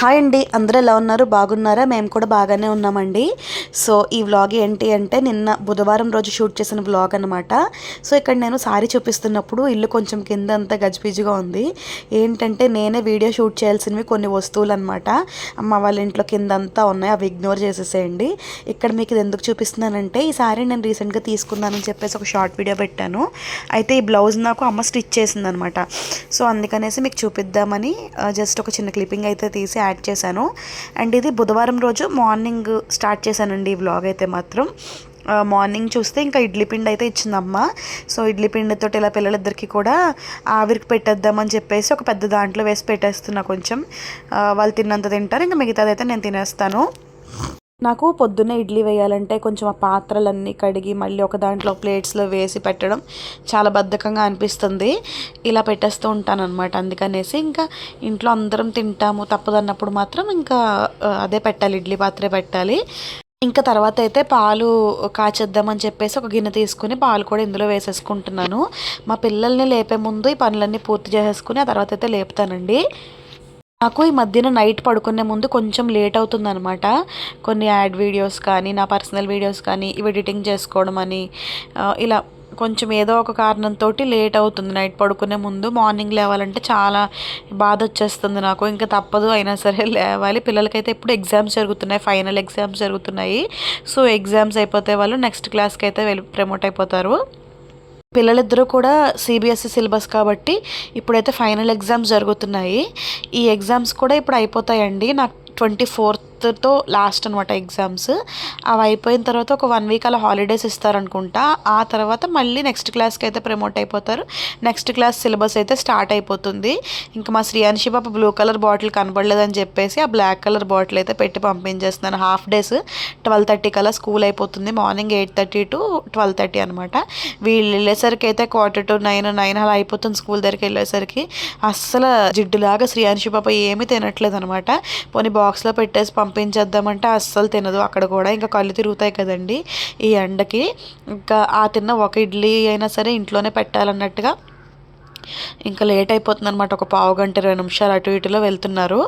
Hi అండి అందరూ ఎలా ఉన్నారు? బాగున్నారా? మేము కూడా బాగానే ఉన్నామండి. సో ఈ వ్లాగ్ ఏంటి అంటే నిన్న బుధవారం రోజు షూట్ చేసిన వ్లాగ్ అనమాట సో ఇక్కడ నేను సారీ చూపిస్తున్నప్పుడు ఇల్లు కొంచెం కింద అంతా గజిబిజిగా ఉంది. ఏంటంటే నేనే వీడియో షూట్ చేయాల్సినవి కొన్ని వస్తువులు అనమాట అమ్మ వాళ్ళ ఇంట్లో కింద అంతా ఉన్నాయి అవి ఇగ్నోర్ చేసేసేయండి. ఇక్కడ మీకు ఇది ఎందుకు చూపిస్తున్నానంటే ఈ సారీ నేను రీసెంట్గా తీసుకున్నానని చెప్పేసి ఒక షార్ట్ వీడియో పెట్టాను. అయితే ఈ బ్లౌజ్ నాకు అమ్మ స్టిచ్ చేసిందనమాట సో అందుకనేసి మీకు చూపిద్దామని జస్ట్ ఒక చిన్న క్లిప్పింగ్ అయితే తీసి యాడ్ చేశాను. అండ్ ఇది బుధవారం రోజు మార్నింగ్ స్టార్ట్ చేశానండి ఈ వ్లాగ్ అయితే మాత్రం. మార్నింగ్ చూస్తే ఇంకా ఇడ్లీ పిండి అయితే ఇచ్చిందమ్మ. సో ఇడ్లీ పిండితో ఇలా పిల్లలిద్దరికీ కూడా ఆవిరికి పెట్టేద్దామని చెప్పేసి ఒక పెద్ద దాంట్లో వేసి పెట్టేస్తున్నా కొంచెం. వాళ్ళు తిన్నంత తింటారు ఇంకా మిగతాదైతే నేను తినేస్తాను. నాకు పొద్దున్నే ఇడ్లీ వేయాలంటే కొంచెం ఆ పాత్రలన్నీ కడిగి మళ్ళీ ఒక దాంట్లో ప్లేట్స్లో వేసి పెట్టడం చాలా బద్ధకంగా అనిపిస్తుంది. ఇలా పెట్టేస్తూ ఉంటాను అనమాట అందుకనేసి ఇంకా ఇంట్లో అందరం తింటాము. తప్పదన్నప్పుడు మాత్రం ఇంకా అదే పెట్టాలి. ఇడ్లీ పాత్రే పెట్టాలి. ఇంకా తర్వాత అయితే పాలు కాచేద్దామని చెప్పేసి ఒక గిన్నె తీసుకుని పాలు కూడా ఇందులో వేసేసుకుంటున్నాను. మా పిల్లల్ని లేపే ముందు ఈ పనులన్నీ పూర్తి చేసేసుకుని ఆ తర్వాత అయితే లేపుతానండి. నాకు ఈ మధ్యన నైట్ పడుకునే ముందు కొంచెం లేట్ అవుతుందన్నమాట. కొన్ని యాడ్ వీడియోస్ కానీ నా పర్సనల్ వీడియోస్ కానీ ఇవి ఎడిటింగ్ చేసుకోవడం అని ఇలా కొంచెం ఏదో ఒక కారణంతో లేట్ అవుతుంది నైట్ పడుకునే ముందు. మార్నింగ్ లేవాలంటే చాలా బాధ వచ్చేస్తుంది నాకు. ఇంకా తప్పదు అయినా సరే లేవాలి. పిల్లలకైతే ఇప్పుడు ఎగ్జామ్స్ జరుగుతున్నాయి. ఫైనల్ ఎగ్జామ్స్ జరుగుతున్నాయి. సో ఎగ్జామ్స్ అయిపోతే వాళ్ళు నెక్స్ట్ క్లాస్కి అయితే వెళ్ళి ప్రమోట్ అయిపోతారు. పిల్లలిద్దరూ కూడా సిబిఎస్ఈ సిలబస్ కాబట్టి ఇప్పుడైతే ఫైనల్ ఎగ్జామ్స్ జరుగుతున్నాయి. ఈ ఎగ్జామ్స్ కూడా ఇప్పుడు అయిపోతాయండి. నాకు ట్వంటీ ఫోర్త్ ఫిఫ్త్తో లాస్ట్ అనమాట ఎగ్జామ్స్. అవి అయిపోయిన తర్వాత ఒక వన్ వీక్ అలా హాలిడేస్ ఇస్తారనుకుంటా. ఆ తర్వాత మళ్ళీ నెక్స్ట్ క్లాస్కి అయితే ప్రమోట్ అయిపోతారు. నెక్స్ట్ క్లాస్ సిలబస్ అయితే స్టార్ట్ అయిపోతుంది. ఇంకా మా శ్రీయాన్షి పాప బ్లూ కలర్ బాటిల్ కనబడలేదని చెప్పేసి ఆ బ్లాక్ కలర్ బాటిల్ అయితే పెట్టి పంపించేస్తున్నాను. హాఫ్ డేస్ ట్వెల్వ్ థర్టీ కల్లా స్కూల్ అయిపోతుంది. Morning eight thirty to twelve thirty అనమాట వీళ్ళు వెళ్ళేసరికి అయితే క్వార్టర్ టు నైన్ నైన్ అలా అయిపోతుంది స్కూల్ దగ్గరికి వెళ్ళేసరికి. అస్సలు జిడ్డులాగా శ్రీయాన్షి పాప ఏమీ తినట్లేదు అనమాట పోనీ బాక్స్లో పెట్టేసి పంపించేద్దామంటే అస్సలు తినదు. అక్కడ కూడా ఇంకా కళ్ళు తిరుగుతాయి కదండి. ఈ ఎండకి ఇంకా ఆ తిన్న ఒక ఇడ్లీ అయినా సరే ఇంట్లోనే పెట్టాలన్నట్టుగా ఇంకా లేట్ అయిపోతుంది అనమాట ఒక పావు గంట ఇరవై నిమిషాలు అటు ఇటులో వెళ్తున్నారు.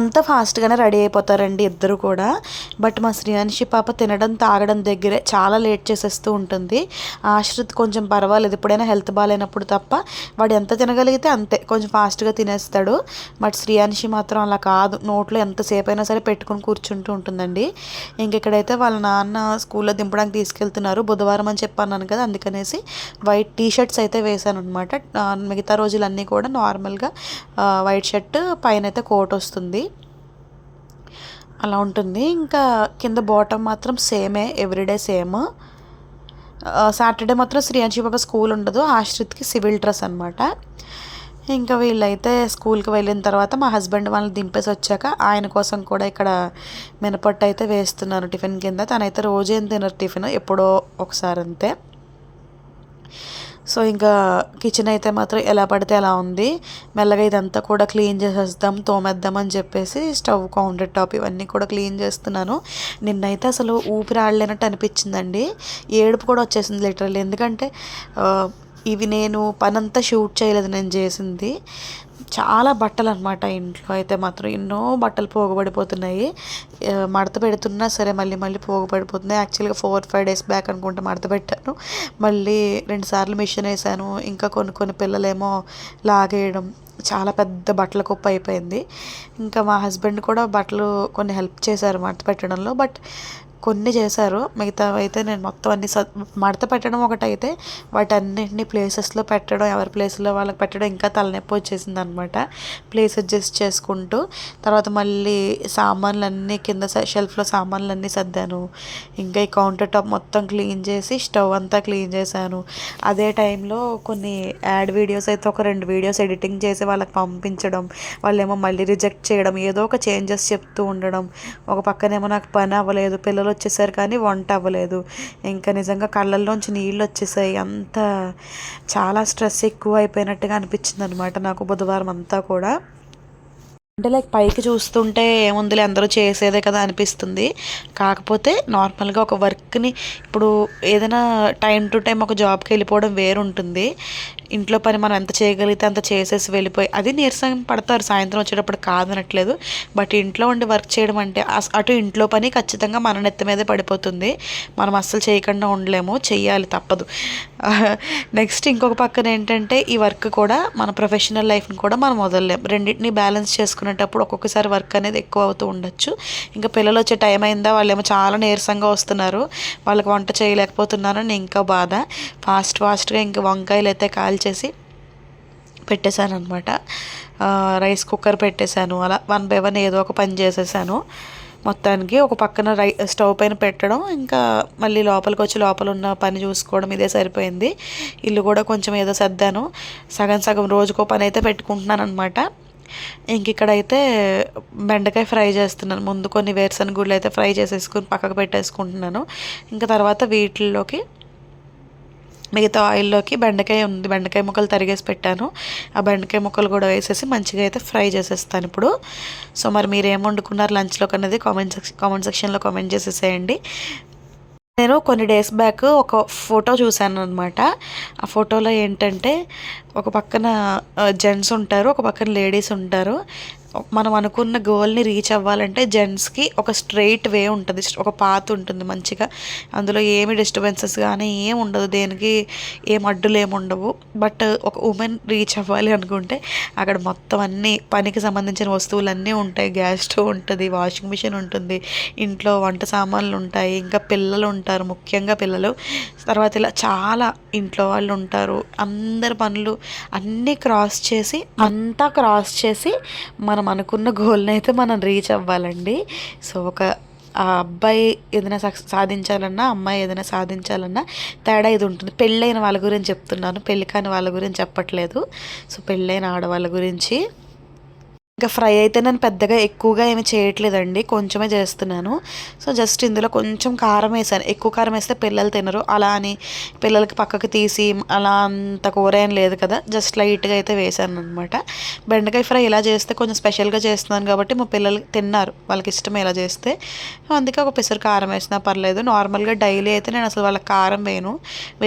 అంత ఫాస్ట్గానే రెడీ అయిపోతారండి ఇద్దరు కూడా. బట్ మా శ్రీయాన్షి పాప తినడం తాగడం దగ్గరే చాలా లేట్ చేసేస్తూ ఉంటుంది. ఆశ్రిత్ కొంచెం పర్వాలేదు. ఎప్పుడైనా హెల్త్ బాగాలేనప్పుడు తప్ప వాడు ఎంత తినగలిగితే అంతే. కొంచెం ఫాస్ట్గా తినేస్తాడు. బట్ శ్రీయాన్షి మాత్రం అలా కాదు. నోట్లో ఎంతసేపు అయినా సరే పెట్టుకుని కూర్చుంటూ ఉంటుందండి. ఇంకెక్కడైతే వాళ్ళ నాన్న స్కూల్లో దింపడానికి తీసుకెళ్తున్నారు. బుధవారం అని చెప్పన్నాను కదా అందుకనేసి వైట్ టీ షర్ట్స్ అయితే వేశాను అనమాట మిగతా రోజులన్నీ కూడా నార్మల్గా వైట్ షర్ట్ పైన అయితే కోట్ వస్తుంది. అలా ఉంటుంది. ఇంకా కింద బాటమ్ మాత్రం సేమే ఎవ్రీడే సేమ్ సాటర్డే మాత్రం శ్రీయాంశి బాబా స్కూల్ ఉండదు. ఆశ్రిత్కి సివిల్ డ్రెస్ అనమాట ఇంకా వీళ్ళైతే స్కూల్కి వెళ్ళిన తర్వాత మా హస్బెండ్ వాళ్ళని దింపేసి వచ్చాక ఆయన కోసం కూడా ఇక్కడ మినపట్టు అయితే వేస్తున్నాను టిఫిన్ కింద. తనైతే రోజేం తినరు టిఫిన్ ఎప్పుడో ఒకసారి అంతే. సో ఇంకా కిచెన్ అయితే మాత్రం ఎలా పడితే అలా ఉంది. మెల్లగా ఇదంతా కూడా క్లీన్ చేసేద్దాం తోమేద్దాం అని చెప్పేసి స్టవ్ కౌంటర్ టాప్ ఇవన్నీ కూడా క్లీన్ చేస్తున్నాను. నిన్నైతే అసలు ఊపిరి ఆడలేనట్టు అనిపించిందండి. ఏడుపు కూడా వచ్చేసింది లిటరల్లీ ఎందుకంటే ఇవి నేను పనంతా షూట్ చేయలేదు నేను చేసింది. చాలా బట్టలు అనమాట ఇంట్లో. అయితే మాత్రం ఎన్నో బట్టలు పోగబడిపోతున్నాయి. మడత పెడుతున్నా సరే మళ్ళీ మళ్ళీ పోగబడిపోతున్నాయి. యాక్చువల్గా ఫోర్ ఫైవ్ డేస్ బ్యాక్ అనుకుంటే మడత పెట్టాను. మళ్ళీ రెండుసార్లు మిషన్ వేసాను. ఇంకా కొన్ని కొన్ని పిల్లలేమో లాగేయడం. చాలా పెద్ద బట్టల కుప్ప అయిపోయింది. ఇంకా మా హస్బెండ్ కూడా బట్టలు కొన్ని హెల్ప్ చేశారు మడత పెట్టడంలో. బట్ కొన్ని చేశారు. మిగతా అయితే నేను మొత్తం అన్ని స మడత పెట్టడం ఒకటైతే వాటన్నింటినీ ప్లేసెస్లో పెట్టడం ఎవరి ప్లేస్లో వాళ్ళకి పెట్టడం ఇంకా తలనొప్పి వచ్చేసింది అనమాట ప్లేస్ అడ్జస్ట్ చేసుకుంటూ తర్వాత మళ్ళీ సామాన్లు అన్నీ కింద షెల్ఫ్లో సామాన్లు అన్నీ సర్దాను. ఇంకా ఈ కౌంటర్ టాప్ మొత్తం క్లీన్ చేసి స్టవ్ అంతా క్లీన్ చేశాను. అదే టైంలో కొన్ని యాడ్ వీడియోస్ అయితే ఒక రెండు వీడియోస్ ఎడిటింగ్ చేసి వాళ్ళకి పంపించడం వాళ్ళేమో మళ్ళీ రిజెక్ట్ చేయడం ఏదో ఒక చేంజెస్ చెప్తూ ఉండడం. ఒక పక్కనేమో నాకు పని అవ్వలేదు పిల్లలు వచ్చేసారు కానీ వంట అవ్వలేదు. ఇంకా నిజంగా కళ్ళల్లోంచి నీళ్ళు వచ్చేసాయి. అంత చాలా స్ట్రెస్ ఎక్కువ అయిపోయినట్టుగా అనిపించింది అనమాట నాకు బుధవారం అంతా కూడా. అంటే లైక్ పైకి చూస్తుంటే ఏముందిలే అందరూ చేసేదే కదా అనిపిస్తుంది. కాకపోతే నార్మల్గా ఒక వర్క్ని ఇప్పుడు ఏదైనా టైం టు టైం ఒక జాబ్కి వెళ్ళిపోవడం వేరుంటుంది. ఇంట్లో పని మనం ఎంత చేయగలిగితే అంత చేసేసి వెళ్ళిపోయి అది నీరసం పడతారు. సాయంత్రం వచ్చేటప్పుడు కాదనట్లేదు. బట్ ఇంట్లో ఉండి వర్క్ చేయడం అంటే అటు ఇంట్లో పని ఖచ్చితంగా మన నెత్తి మీదే పడిపోతుంది. మనం అస్సలు చేయకుండా ఉండలేము. చేయాలి తప్పదు. నెక్స్ట్ ఇంకొక పక్కన ఏంటంటే ఈ వర్క్ కూడా మన ప్రొఫెషనల్ లైఫ్ని కూడా మనం వదలలేం. రెండింటిని బ్యాలెన్స్ చేసుకునేటప్పుడు ఒక్కొక్కసారి వర్క్ అనేది ఎక్కువ అవుతూ ఉండొచ్చు. ఇంకా పిల్లలు వచ్చే టైం అయిందా వాళ్ళేమో చాలా నీరసంగా వస్తున్నారు. వాళ్ళకి వంట చేయలేకపోతున్నారని ఇంకా బాధ. ఫాస్ట్ ఫాస్ట్గా ఇంకా వంకాయలు అయితే కాల్చేసి పెట్టేశాను అనమాట రైస్ కుక్కర్ పెట్టేశాను. అలా వన్ బై వన్ ఏదో ఒక పని చేసేసాను. మొత్తానికి ఒక పక్కన రై స్టవ్ పైన పెట్టడం ఇంకా మళ్ళీ లోపలికి వచ్చి లోపల ఉన్న పని చూసుకోవడం ఇదే సరిపోయింది. ఇల్లు కూడా కొంచెం ఏదో సర్దాను. సగం సగం రోజుకో పని అయితే పెట్టుకుంటున్నాను అనమాట ఇంక ఇక్కడైతే బెండకాయ ఫ్రై చేస్తున్నాను. ముందు కొన్ని వేరుశనగ అయితే ఫ్రై చేసేసుకుని పక్కకు పెట్టేసుకుంటున్నాను. ఇంకా తర్వాత వీటిల్లోకి మిగతా ఆయిల్లోకి బెండకాయ ఉంది. బెండకాయ ముక్కలు తరిగేసి పెట్టాను. ఆ బెండకాయ ముక్కలు కూడా వేసేసి మంచిగా అయితే ఫ్రై చేసేస్తాను ఇప్పుడు. సో మరి మీరు ఏం వండుకున్నారు లంచ్లోకి అనేది కామెంట్ సెక్షన్ కామెంట్ సెక్షన్లో కామెంట్ చేసేసేయండి. నేను కొన్ని డేస్ బ్యాక్ ఒక ఫోటో చూశాను అనమాట ఆ ఫోటోలో ఏంటంటే ఒక పక్కన జెంట్స్ ఉంటారు ఒక పక్కన లేడీస్ ఉంటారు. మనం అనుకున్న గోల్ని రీచ్ అవ్వాలంటే జెంట్స్కి ఒక స్ట్రైట్ వే ఉంటుంది. ఒక పాత్ ఉంటుంది మంచిగా. అందులో ఏమి డిస్టర్బెన్సెస్ కానీ ఏమి ఉండదు. దేనికి ఏం అడ్డులు ఏమి ఉండవు. బట్ ఒక ఉమెన్ రీచ్ అవ్వాలి అనుకుంటే అక్కడ మొత్తం అన్ని పనికి సంబంధించిన వస్తువులన్నీ ఉంటాయి. గ్యాస్ స్టవ్ ఉంటుంది వాషింగ్ మిషన్ ఉంటుంది ఇంట్లో వంట సామాన్లు ఉంటాయి ఇంకా పిల్లలు ఉంటారు ముఖ్యంగా పిల్లలు. తర్వాత ఇలా చాలా ఇంట్లో వాళ్ళు ఉంటారు. అందరి పనులు అన్నీ క్రాస్ చేసి అంతా క్రాస్ చేసి మనం అనుకున్న గోల్ని అయితే మనం రీచ్ అవ్వాలండి. సో ఒక ఆ అబ్బాయి ఏదైనా సక్ సాధించాలన్నా అమ్మాయి ఏదైనా సాధించాలన్నా తేడా ఇది ఉంటుంది. పెళ్ళైన వాళ్ళ గురించి చెప్తున్నాను. పెళ్ళి కాని వాళ్ళ గురించి చెప్పట్లేదు. సో పెళ్ళైన ఆడవాళ్ళ గురించి ఇంకా ఫ్రై అయితే నేను పెద్దగా ఎక్కువగా ఏమి చేయట్లేదండి కొంచెమే చేస్తున్నాను. సో జస్ట్ ఇందులో కొంచెం కారం వేసాను. ఎక్కువ కారం వేస్తే పిల్లలు తినరు. అలా అని పిల్లలకి పక్కకి తీసి అలా అంత కూర ఏం లేదు కదా జస్ట్ లైట్గా అయితే వేసాను అనమాట బెండకాయ ఫ్రై ఇలా చేస్తే కొంచెం స్పెషల్గా చేస్తున్నాను కాబట్టి మా పిల్లలు తిన్నారు. వాళ్ళకి ఇష్టం ఇలా చేస్తే. అందుకే ఒక పిసరు కారం వేసినా పర్లేదు. నార్మల్గా డైలీ అయితే నేను అసలు వాళ్ళకి కారం వేయను.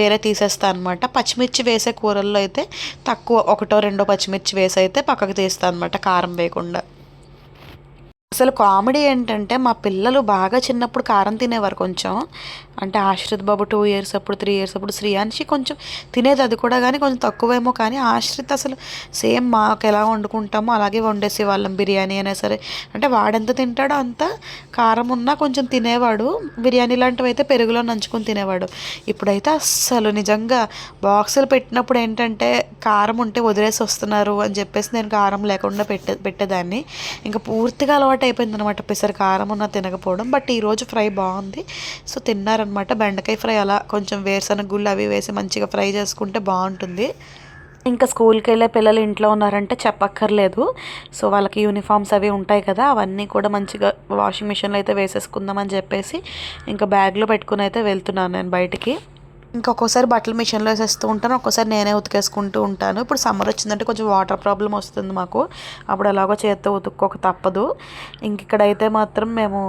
వేరే తీసేస్తాను అనమాట పచ్చిమిర్చి వేసే కూరల్లో అయితే తక్కువ ఒకటో రెండో పచ్చిమిర్చి వేసి అయితే పక్కకు తీస్తాను అనమాట కారం వేయకుండా అసలు కామెడీ ఏంటంటే మా పిల్లలు బాగా చిన్నప్పుడు కారం తినేవారు కొంచెం. అంటే ఆశ్రిత్ బాబు టూ ఇయర్స్ అప్పుడు త్రీ ఇయర్స్ అప్పుడు శ్రీయాన్షి కొంచెం తినేది అది కూడా కానీ కొంచెం తక్కువేమో కానీ ఆశ్రిత్ అసలు సేమ్ మాకు ఎలా వండుకుంటామో అలాగే వండేసి వాళ్ళం బిర్యానీ అయినా సరే. అంటే వాడెంత తింటాడో అంత కారం ఉన్నా కొంచెం తినేవాడు. బిర్యానీ లాంటివి అయితే పెరుగులో నంచుకొని తినేవాడు. ఇప్పుడైతే అస్సలు నిజంగా బాక్సులు పెట్టినప్పుడు ఏంటంటే కారం ఉంటే వదిలేసి వస్తున్నారు అని చెప్పేసి నేను కారం లేకుండా పెట్టే పెట్టేదాన్ని. ఇంకా పూర్తిగా అలవాటు అయిపోయింది అనమాట పెసరు కారం ఉన్న తినకపోవడం. బట్ ఈరోజు ఫ్రై బాగుంది. సో తిన్నారనమాట బెండకాయ ఫ్రై అలా కొంచెం వేరుశనగ గుళ్ళు అవి వేసి మంచిగా ఫ్రై చేసుకుంటే బాగుంటుంది. ఇంకా స్కూల్కి వెళ్ళే పిల్లలు ఇంట్లో ఉన్నారంటే చెప్పక్కర్లేదు. సో వాళ్ళకి యూనిఫామ్స్ అవి ఉంటాయి కదా అవన్నీ కూడా మంచిగా వాషింగ్ మిషన్లో అయితే వేసేసుకుందామని చెప్పేసి ఇంకా బ్యాగ్లో పెట్టుకుని అయితే వెళ్తున్నాను నేను బయటికి. ఇంకొకసారి బట్టలు మిషన్లో వేసేస్తూ ఉంటాను ఒక్కోసారి నేనే ఉతికేసుకుంటూ ఉంటాను. ఇప్పుడు సమ్మర్ వచ్చిందంటే కొంచెం వాటర్ ప్రాబ్లం వస్తుంది మాకు. అప్పుడు ఎలాగో చేత్తో ఉతుక్కోక తప్పదు. ఇంక ఇక్కడైతే మాత్రం మేము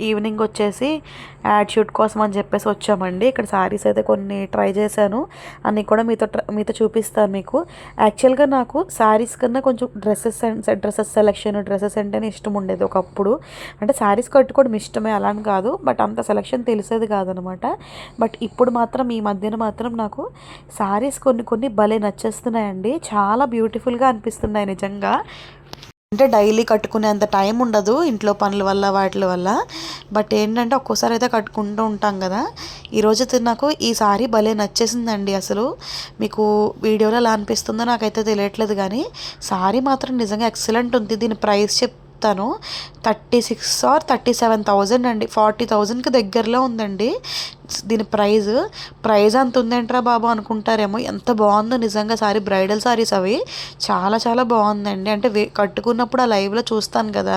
ఈవినింగ్ వచ్చేసి యాడ్ షూట్ కోసం అని చెప్పేసి వచ్చామండి. ఇక్కడ శారీస్ అయితే కొన్ని ట్రై చేశాను. అన్నీ కూడా మీతో మీతో చూపిస్తాను మీకు. యాక్చువల్గా నాకు శారీస్ కన్నా కొంచెం dresses and dresses selection dresses అంటేనే ఇష్టం ఉండేది ఒకప్పుడు. అంటే శారీస్ కట్టుకోవడం ఇష్టమే అలా అని కాదు. బట్ అంత సెలెక్షన్ తెలిసేది కాదనమాట. బట్ ఇప్పుడు మాత్రం ఈ మధ్యన మాత్రం నాకు శారీస్ కొన్ని కొన్ని భలే నచ్చేస్తున్నాయండి. చాలా బ్యూటిఫుల్గా అనిపిస్తున్నాయి నిజంగా. అంటే డైలీ కట్టుకునేంత టైం ఉండదు ఇంట్లో పనుల వల్ల వాటి వల్ల. బట్ ఏంటంటే ఒక్కోసారి అయితే కట్టుకుంటూ ఉంటాం కదా. ఈరోజు అయితే నాకు ఈ సారీ భలే నచ్చేసిందండి అసలు. మీకు వీడియోలో ఎలా అనిపిస్తుందో నాకైతే తెలియట్లేదు కానీ సారీ మాత్రం నిజంగా ఎక్సలెంట్ ఉంది. దీని ప్రైస్ చెప్తాను. Thirty six or thirty seven thousand అండి. ఫార్టీ థౌజండ్కి దగ్గరలో ఉందండి. దీని ప్రైజ్. ప్రైజ్ అంత ఉందేంట్రా బాబు అనుకుంటారేమో. ఎంత బాగుందో నిజంగా సారీ బ్రైడల్ సారీస్ అవి. చాలా చాలా బాగుందండి. అంటే వే కట్టుకున్నప్పుడు ఆ లైవ్లో చూస్తాను కదా.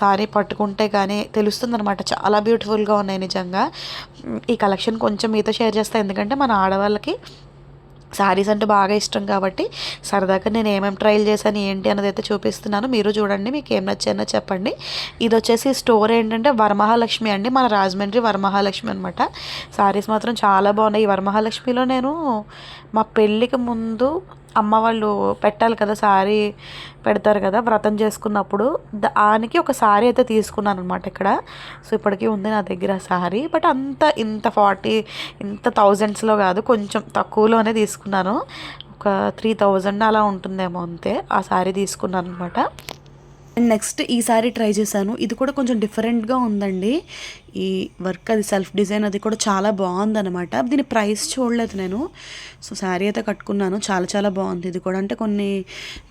సారీ పట్టుకుంటే కానీ తెలుస్తుంది అనమాట చాలా బ్యూటిఫుల్గా ఉన్నాయి నిజంగా. ఈ కలెక్షన్ కొంచెం మీతో షేర్ చేస్తాను ఎందుకంటే మన ఆడవాళ్ళకి శారీస్ అంటే బాగా ఇష్టం కాబట్టి సరదాగా నేను ఏమేమి ట్రైల్ చేశాను ఏంటి అన్నది అయితే చూపిస్తున్నాను. మీరు చూడండి మీకు ఏం నచ్చానో చెప్పండి. ఇది వచ్చేసి స్టోర్ ఏంటంటే వరమహాలక్ష్మి అండి. మన రాజమండ్రి వరమహాలక్ష్మి అనమాట శారీస్ మాత్రం చాలా బాగున్నాయి. ఈ వరమహాలక్ష్మిలో నేను మా పెళ్ళికి ముందు అమ్మ వాళ్ళు పెట్టాలి కదా శారీ పెడతారు కదా వ్రతం చేసుకున్నప్పుడు దానికి ఒక శారీ అయితే తీసుకున్నాను అనమాట ఇక్కడ. సో ఇప్పటికీ ఉంది నా దగ్గర శారీ బట్ అంత ఇంత ఫార్టీ ఇంత థౌజండ్స్లో కాదు కొంచెం తక్కువలోనే తీసుకున్నాను. ఒక త్రీ థౌజండ్ అలా ఉంటుందేమో అంతే ఆ శారీ తీసుకున్నాను అనమాట అండ్ నెక్స్ట్ ఈ సారీ ట్రై చేశాను. ఇది కూడా కొంచెం డిఫరెంట్గా ఉందండి. ఈ వర్క్ అది సెల్ఫ్ డిజైన్ అది కూడా చాలా బాగుందనమాట దీని ప్రైస్ చూడలేదు నేను. సో శారీ అయితే కట్టుకున్నాను. చాలా చాలా బాగుంది ఇది కూడా. అంటే కొన్ని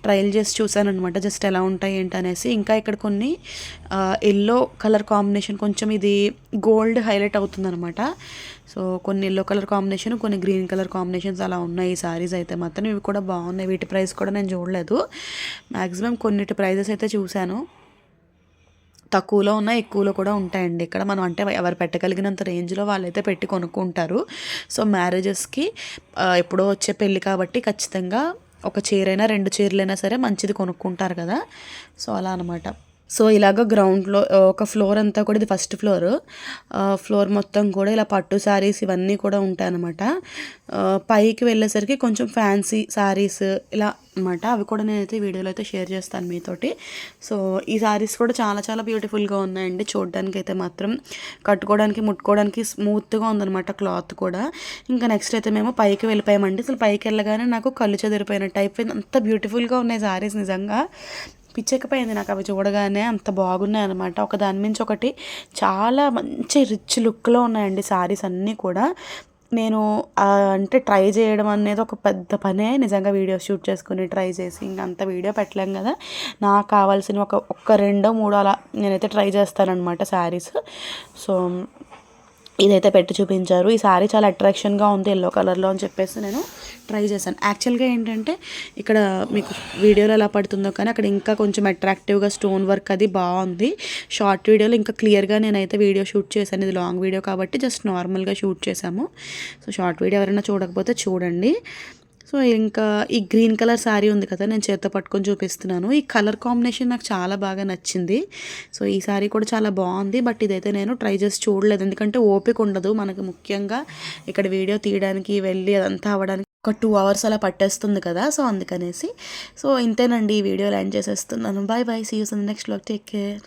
ట్రయల్ చేసి చూశాను అనమాట జస్ట్ ఎలా ఉంటాయి ఏంటి అనేసి. ఇంకా ఇక్కడ కొన్ని ఎల్లో కలర్ కాంబినేషన్ కొంచెం ఇది గోల్డ్ హైలైట్ అవుతుందనమాట సో కొన్ని ఎల్లో కలర్ కాంబినేషన్ కొన్ని గ్రీన్ కలర్ కాంబినేషన్స్ అలా ఉన్నాయి ఈ సారీస్ అయితే మాత్రం. ఇవి కూడా బాగున్నాయి. వీటి ప్రైస్ కూడా నేను చూడలేదు. మ్యాక్సిమం కొన్నిటి ప్రైజెస్ అయితే చూశాను. తక్కువలో ఉన్న ఎక్కువలో కూడా ఉంటాయండి. ఇక్కడ మనం అంటే ఎవరు పెట్టగలిగినంత రేంజ్లో వాళ్ళైతే పెట్టి కొనుక్కుంటారు. సో మ్యారేజెస్కి ఎప్పుడో వచ్చే పెళ్ళి కాబట్టి ఖచ్చితంగా ఒక చీరైనా రెండు చీరలైనా సరే మంచిది కొనుక్కుంటారు కదా. సో అలా అనమాట సో ఇలాగ గ్రౌండ్లో ఒక ఫ్లోర్ అంతా కూడా ఇది ఫస్ట్ ఫ్లోర్ ఫ్లోర్ మొత్తం కూడా ఇలా పట్టు శారీస్ ఇవన్నీ కూడా ఉంటాయన్నమాట. పైకి వెళ్ళేసరికి కొంచెం ఫ్యాన్సీ శారీస్ ఇలా అనమాట అవి కూడా నేనైతే వీడియోలో అయితే షేర్ చేస్తాను మీతోటి. సో ఈ శారీస్ కూడా చాలా చాలా బ్యూటిఫుల్గా ఉన్నాయండి. చూడడానికి అయితే మాత్రం కట్టుకోవడానికి ముట్టుకోవడానికి స్మూత్గా ఉందన్నమాట క్లాత్ కూడా. ఇంకా నెక్స్ట్ అయితే మేము పైకి వెళ్ళిపోయామండి. అసలు పైకి వెళ్ళగానే నాకు కళ్ళు చెదిరిపోయినట్టు అయిపోయింది. అంత బ్యూటిఫుల్గా ఉన్నాయి శారీస్ నిజంగా. పిచ్చెక్కిపోయింది నాకు అవి చూడగానే. అంత బాగున్నాయి అనమాట ఒక దాని మించి ఒకటి చాలా మంచి రిచ్ లుక్లో ఉన్నాయండి శారీస్ అన్నీ కూడా. నేను అంటే ట్రై చేయడం అనేది ఒక పెద్ద పనే. నిజంగా వీడియో షూట్ చేసుకుని ట్రై చేసి ఇంకంత వీడియో పెట్టలేం కదా. నాకు కావాల్సిన ఒక ఒక్క రెండో మూడో అలా నేనైతే ట్రై చేస్తానమాట శారీస్ సో ఇదైతే పెట్టి చూపించారు. ఈ సారీ చాలా అట్రాక్షన్గా ఉంది ఎల్లో కలర్లో అని చెప్పేసి నేను ట్రై చేశాను. యాక్చువల్గా ఏంటంటే ఇక్కడ మీకు వీడియోలో ఎలా పడుతుందో కానీ అక్కడ ఇంకా కొంచెం అట్రాక్టివ్గా స్టోన్ వర్క్ అది బాగుంది. షార్ట్ వీడియోలో ఇంకా క్లియర్గా నేనైతే వీడియో షూట్ చేశాను. ఇది లాంగ్ వీడియో కాబట్టి జస్ట్ నార్మల్గా షూట్ చేశాము. సో షార్ట్ వీడియో ఎవరైనా చూడకపోతే చూడండి. సో ఇంకా ఈ గ్రీన్ కలర్ శారీ ఉంది కదా నేను చేత పట్టుకొని చూపిస్తున్నాను. ఈ కలర్ కాంబినేషన్ నాకు చాలా బాగా నచ్చింది. సో ఈ శారీ కూడా చాలా బాగుంది బట్ ఇదైతే నేను ట్రై చేసి చూడలేదు. ఎందుకంటే ఓపిక ఉండదు మనకు ముఖ్యంగా ఇక్కడ వీడియో తీయడానికి వెళ్ళి అదంతా అవ్వడానికి ఒక టూ అవర్స్ అలా పట్టేస్తుంది కదా సో అందుకనేసి. సో ఇంతేనండి ఈ వీడియో ల్యాండ్ చేసేస్తున్నాను. బాయ్ బాయ్ సీ యూస్ నెక్స్ట్లో టేక్ కేర్